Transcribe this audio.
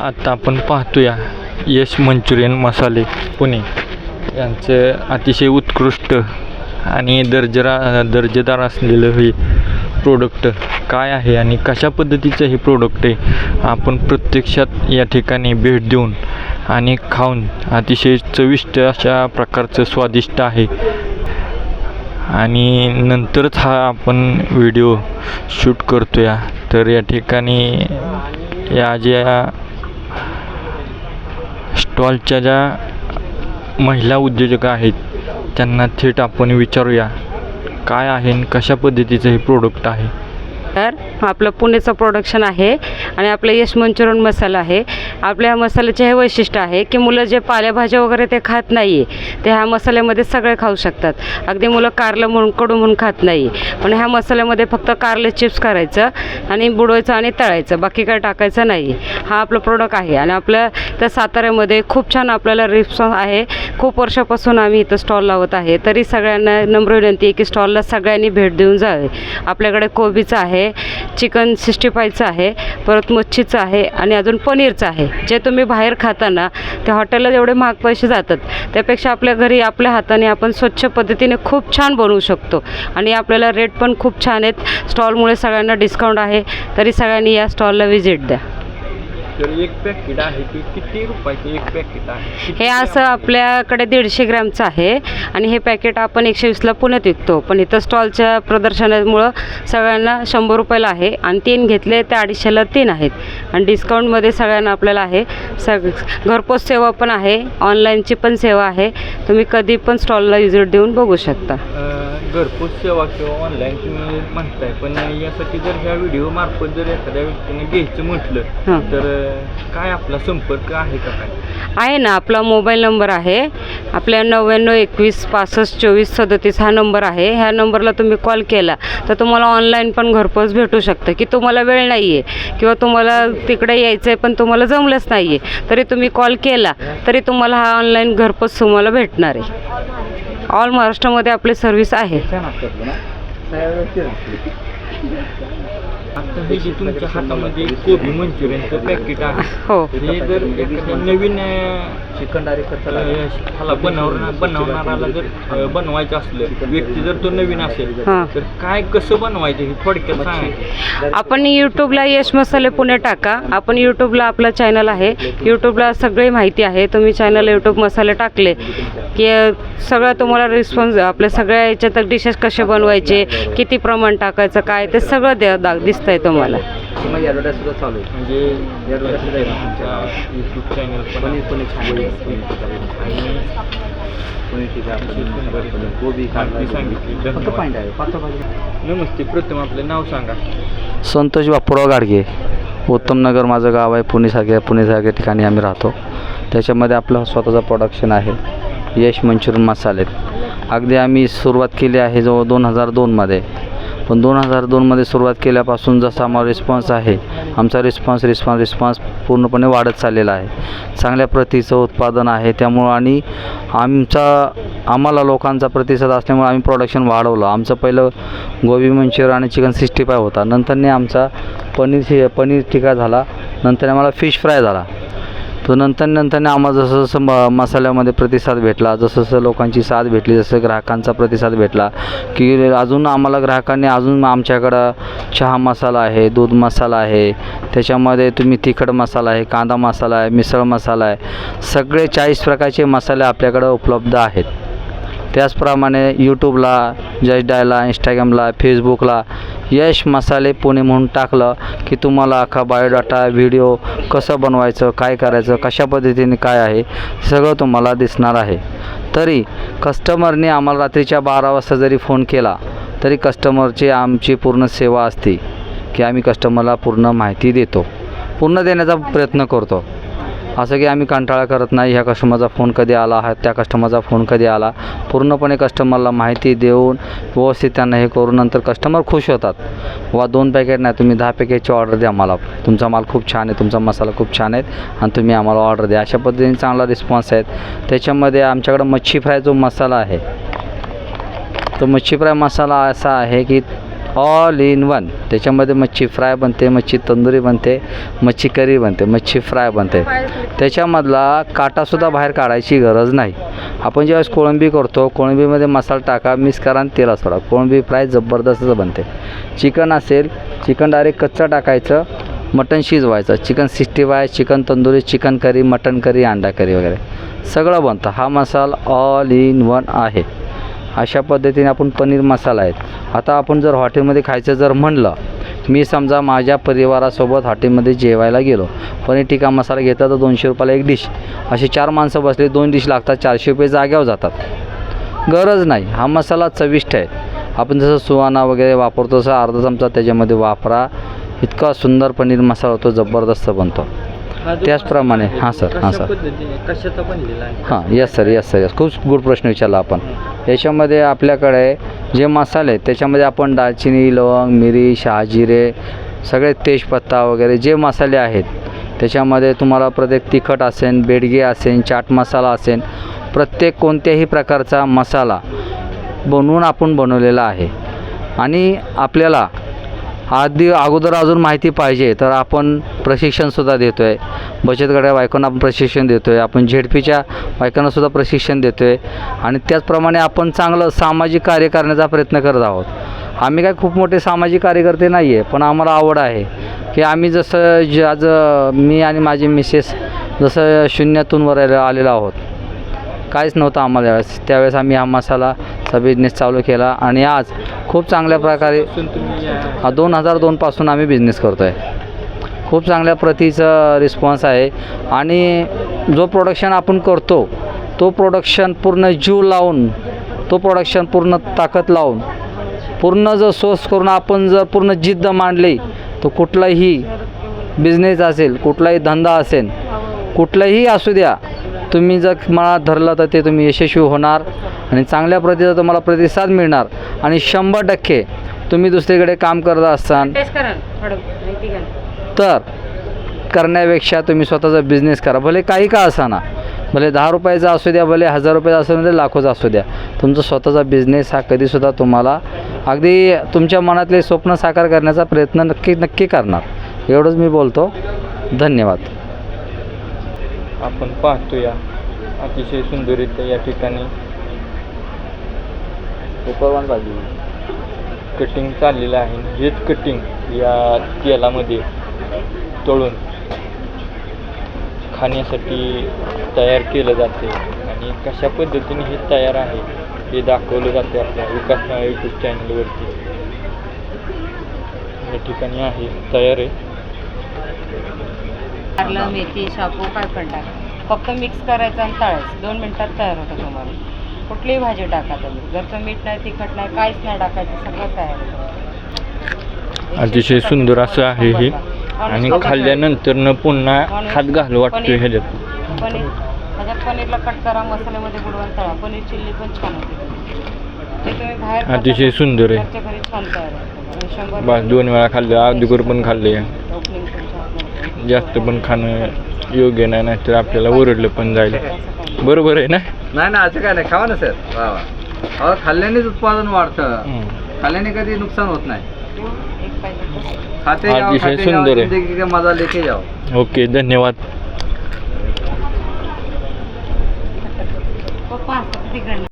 आता आपण पाहतोया यश मंचुरियन मसाले पुणे. यांचं अतिशय उत्कृष्ट आणि दर्जरा दर्जेदार असलेलं हे प्रोडक्ट काय आहे आणि कशा पद्धतीचं हे प्रोडक्ट आहे आपण प्रत्यक्षात या ठिकाणी भेट देऊन आणि खाऊन अतिशय चविष्ट अशा प्रकारचं स्वादिष्ट आहे. आणि नंतरच हा आपण व्हिडिओ शूट करतो या तर या ठिकाणी या ज्या स्टॉलच्या ज्या महिला उद्योजक आहेत त्यांना थेट आपण विचारूया काय आहे आणि कशा पद्धतीचं हे प्रोडक्ट आहे? तर आपलं पुणेचं प्रोडक्शन आहे आणि आपलं यश मंचुरियन मसाला आहे. आपल्या मसाल्याचे हे वैशिष्ट्य आहे की मुलं जे पालेभाज्या वगैरे ते खात नाही आहे ते ह्या मसाल्यामध्ये सगळे खाऊ शकतात. अगदी मुलं कारलं म्हणून कडू म्हणून खात नाही. पण ह्या मसाल्यामध्ये फक्त कारले चिप्स करायचं आणि बुडवायचं आणि तळायचं बाकी काय टाकायचं नाही. हा आपलं प्रोडक्ट आहे आणि आपल्या त्या साताऱ्यामध्ये खूप छान आपल्याला रिस्पॉन्स आहे. खूप वर्षापासून आम्ही इथं स्टॉल लावत आहे. तरी सगळ्यांना नम्र विनंती आहे की स्टॉलला सगळ्यांनी भेट देऊन जावे. आपल्याकडे कोबीचं आहे चिकन सिक्स्टी फायचं आहे परत मच्छीचं आहे आणि अजून पनीरचं आहे. जे तुम्ही बाहेर खाता ना त्या हॉटेलला एवढे महाग पैसे जातात त्यापेक्षा आपल्या घरी आपल्या हाताने आपण स्वच्छ पद्धतीने खूप छान बनवू शकतो. आणि आपल्याला रेट पण खूप छान आहेत. स्टॉलमुळे सगळ्यांना डिस्काउंट आहे. तरी सगळ्यांनी या स्टॉलला व्हिजिट द्या. तर एक पॅकेट आहे की किती रुपयाचे एक पॅकेट आहे? हे असं आपल्याकडे दीडशे ग्रॅमचं आहे आणि हे पॅकेट आपण एकशे वीसला पुण्यात विकतो. पण इथं स्टॉलच्या प्रदर्शनामुळं सगळ्यांना शंभर रुपयाला आहे आणि तीन घेतले ते अडीचशेला तीन आहेत. आणि डिस्काउंटमध्ये सगळ्यांना आपल्याला आहे. सग घरपोच सेवा पण आहे. ऑनलाईनची पण सेवा आहे. तुम्ही कधी पण स्टॉलला विजिट देऊन बघू शकता. घरपोच सेवा किंवा ऑनलाईन तुम्ही म्हणताय पण यासाठी जर ह्या व्हिडिओ मार्फत जर एखाद्या व्यक्तीने घ्यायचं म्हटलं. तर काय आपला संपर्क आहे का काय? आहे ना आपला मोबाईल नंबर आहे. आपल्या नव्याण्णव एकवीस पासष्ट चोवीस सदतीस हा नंबर आहे. ह्या नंबरला तुम्ही कॉल केला तर तुम्हाला ऑनलाईन पण घरपोच भेटू शकतं. की तुम्हाला वेळ नाही आहे किंवा तुम्हाला तिकडे यायचं आहे पण तुम्हाला जमलंच नाही आहे तरी तुम्ही कॉल केला तरी तुम्हाला हा ऑनलाईन घरपोच तुम्हाला भेटणार आहे. ऑल महाराष्ट्रामध्ये आपली सर्व्हिस आहे. आता हे जे तुमच्या हातामध्ये कोबी मंचुरियनचं पॅकेट आहे हो. हे जर एखाद्या नवीन चिकन ह्याला बनवणार बनवणाराला जर अं, बनवायचं असलं व्यक्ती जर तो नवीन असेल हां. तर काय कसं बनवायचं हे थोडक्यात आपण यूट्यूबला यश मसाले पुणे टाका. आपण यूट्यूबला आपलं चॅनल आहे. यूट्यूबला सगळी माहिती आहे. तुम्ही चॅनल यूट्यूब मसाले टाकले की सगळं तुम्हाला रिस्पॉन्स आपल्या सगळ्या याच्यात डिशेस कसे बनवायचे किती प्रमाण टाकायचं काय ते सगळं द्या दिसतंय तुम्हाला. मग ॲडव्हर्टाईज सुद्धा चालू आहे. म्हणजे ॲडव्हर्टाईज तुमच्या यूट्यूब चॅनल पनीर पनीर छान पनीर गोबी सांगितली. फक्त. पॉईंट आहे. पाच भाजी नमस्ते. प्रथम आपलं नाव सांगा. संतोष बापूराव गाडगे. उत्तमनगर माझं गाव आहे. पुणेसारख्या पुणेसारख्या ठिकाणी आम्ही राहतो. त्याच्यामध्ये आपलं स्वतःचं प्रोडक्शन आहे. यश मंचुरियन मसाले. अगदी आम्ही सुरुवात केली आहे जवळ दोन हजार दोनमध्ये पण दोन हजार दोनमध्ये सुरुवात केल्यापासून जसा आम्हाला रिस्पॉन्स आहे आमचा रिस्पॉन्स रिस्पॉन्स रिस्पॉन्स पूर्णपणे वाढत चाललेला आहे. चांगल्या प्रतीचं उत्पादन आहे त्यामुळं आणि आमचा आम्हाला लोकांचा प्रतिसाद असल्यामुळे आम्ही प्रोडक्शन वाढवलं. आमचं पहिलं गोबी मंचुरियन आणि चिकन सिक्स्टी फाय होता. नंतरने आमचा पनीर पनीर टिक्का झाला. नंतर आम्हाला फिश फ्राय झाला. तो नंतर नंतरने आम्हाला जसं जसं म मसाल्यामध्ये प्रतिसाद भेटला जसं जसं लोकांची साथ भेटली जसं ग्राहकांचा प्रतिसाद भेटला की अजून आम्हाला ग्राहकांनी अजून आमच्याकडं चहा मसाला आहे दूध मसाला आहे त्याच्यामध्ये तुम्ही तिखट मसाला आहे कांदा मसाला आहे मिसळ मसाला आहे सगळे चाळीस प्रकारचे मसाले आपल्याकडं उपलब्ध आहेत. त्याचप्रमाणे यूट्यूबला जश डायला इंस्टाग्रामला फेसबुकला यश मसाले पुणे म्हणून टाकलं की तुम्हाला अख्खा बायोडाटा व्हिडिओ कसं बनवायचं काय करायचं कशा पद्धतीने काय आहे सगळं तुम्हाला दिसणार आहे. तरी कस्टमरने आम्हाला रात्रीच्या बारा वाजता जरी फोन केला तरी कस्टमरची आमची पूर्ण सेवा असते की आम्ही कस्टमरला पूर्ण माहिती देतो पूर्ण देण्याचा प्रयत्न करतो. असं की आम्ही कंटाळा करत नाही ह्या कस्टमरचा फोन कधी आला हा त्या कस्टमरचा फोन कधी आला. पूर्णपणे कस्टमरला माहिती देऊन व्यवस्थित त्यांना हे करून नंतर कस्टमर खुश होतात. वा दोन पॅकेट नाही तुम्ही दहा पॅकेटची ऑर्डर द्या मला. तुमचा माल खूप छान आहे तुमचा मसाला खूप छान आहे आणि तुम्ही आम्हाला ऑर्डर द्या. अशा पद्धतीने चांगला रिस्पॉन्स आहेत. त्याच्यामध्ये आमच्याकडं मच्छी फ्राय जो मसाला आहे तो मच्छी फ्राय मसाला असा आहे की ऑल इन वन त्याच्यामध्ये मच्छी फ्राय बनते मच्छी तंदुरी बनते मच्छी करी बनते मच्छी फ्राय बनते. त्याच्यामधला काटासुद्धा बाहेर काढायची गरज नाही. आपण ज्यावेळेस कोळंबी करतो कोळंबीमध्ये मसाला टाका मिक्स करा आणि तेलात सोडा. कोळंबी फ्राय जबरदस्तच बनते. चिकन असेल चिकन डायरेक्ट कच्चं टाकायचं मटन शिजवायचं. Chicken sixty five chicken tandoori chicken curry mutton curry अंडा करी वगैरे. सगळं बनतं. हा मसाला ऑल इन वन आहे. अशा पद्धतीने आपण पनीर मसाला आहेत आता आपण जर हॉटेलमध्ये खायचं जर म्हणलं मी समजा माझ्या परिवारासोबत हॉटेलमध्ये जेवायला गेलो पनीर टिक्का मसाला घेतला तर दोनशे रुपयाला एक डिश असे चार माणसं बसले दोन डिश लागतात चारशे रुपये जाग्यावर जातात. गरज नाही हा मसाला चविष्ट आहे. आपण जसं सुहाना वगैरे वापरतो तसं अर्धा चमचा त्याच्यामध्ये वापरा. इतका सुंदर पनीर मसाला होतो जबरदस्त बनतो. त्याचप्रमाणे हां सर हां सर. हां yes sir yes sir yes खूप गुड प्रश्न विचारला आपण. याच्यामध्ये आपल्याकडे जे मसाले आहेत त्याच्यामध्ये आपण दालचिनी लवंग मिरी शहाजिरे सगळे तेजपत्ता वगैरे जे मसाले आहेत त्याच्यामध्ये तुम्हाला प्रत्येक तिखट असेल बेडगे असेल चाट मसाला असेल प्रत्येक कोणत्याही प्रकारचा मसाला बनवून आपण बनवलेला आहे. आणि आपल्याला आधी अगोदर अजून माहिती पाहिजे तर आपण प्रशिक्षणसुद्धा देतो आहे बचत गटाच्या बायकांना आपण प्रशिक्षण देतो आहे आपण झेडपीच्या बायकांनासुद्धा प्रशिक्षण देतो आहे आणि त्याचप्रमाणे आपण चांगलं सामाजिक कार्य करण्याचा प्रयत्न करत आहोत. आम्ही काय खूप मोठे सामाजिक कार्यकर्ते नाही आहे पण आम्हाला आवड आहे की आम्ही जसं ज आज मी आणि माझी मिसेस जसं शून्यातून वर आलेलो आहोत. काहीच नव्हतं आम्हाला त्यावेळेस त्यावेळेस आम्ही हा मसाला बिझनेस चालू केला आणि आज खूप चांगल्या प्रकारे हा दोन हजार दोनपासून आम्ही बिझनेस करतो आहे खूप चांगल्या प्रतीचा रिस्पॉन्स आहे. आणि जो प्रोडक्शन आपण करतो तो प्रोडक्शन पूर्ण जीव लावून तो प्रोडक्शन पूर्ण ताकद लावून पूर्ण जर सोर्स करून आपण जर पूर्ण जिद्द मांडली तर कुठलाही बिझनेस असेल कुठलाही धंदा असेल कुठलाही असू द्या तुम्ही जर मनात धरलं तर ते तुम्ही यशस्वी होणार आणि चांगल्या प्रतीचा तुम्हाला प्रतिसाद मिळणार. आणि शंभर टक्के तुम्ही दुसरीकडे काम करत असाल तर करण्यापेक्षा तुम्ही स्वतःचा बिझनेस करा. भले काही का असाना भले दहा रुपयाचा असू द्या भले हजार रुपयाचा असू द्या लाखोचा असू द्या. तुमचा स्वतःचा बिझनेस हा कधीसुद्धा तुम्हाला अगदी तुमच्या मनातले स्वप्न साकार करण्याचा प्रयत्न नक्की नक्की करणार. एवढंच मी बोलतो. धन्यवाद. आपण पाहतो या अतिशय सुंदररित्या या ठिकाणी कटिंग चाललेलं आहे. हेच कटिंग या तेलामध्ये तळून खाण्यासाठी तयार केलं जाते आणि कशा पद्धतीने हे तयार आहे हे दाखवलं जाते आपल्या विकास यूट्यूब चॅनलवरती या ठिकाणी आहे. तयार आहे. कारलं मेथी शापू काय पण टाका फक्त मिक्स करायचं आणि तळायचं. दोन मिनिटात तयार होतं तुम्हाला. कुठलीही भाजी टाका तुम्ही. घरचं मीठ नाही तिखट नाही काहीच नाही टाकायचं. सगळं तयार होतं. अतिशय सुंदर असं आहे हे. आणि खाल्ल्यानंतर न पुन्हा हात घाल वाटतो ह्याच्यात. पनीर. ह्याच्यात पनीरला कट करा मसाल्यामध्ये बुडवून तळा. पनीर चिल्ली पण छान होते. अतिशय सुंदर आहे. बस दोन वेळा खाल्लं अगोदर पण खाल्ले ओपनिंग पण छान होतं. जास्त पण खाणं योग्य नाही नाहीतर आपल्याला ओरडलं पण जाईल असं काही नाही. बरोबर आहे ना नाही ना असं काय नाही खावा ना सर वा वा खाल्ल्यानेच उत्पादन वाढतं. खाल्ल्याने कधी नुकसान होत नाही. खाते जाओ, अतिशय खाते जाओ, सुंदर आहे. जिंदगी का मजा लेके जाओ ओके धन्यवाद पप्पा असतात गण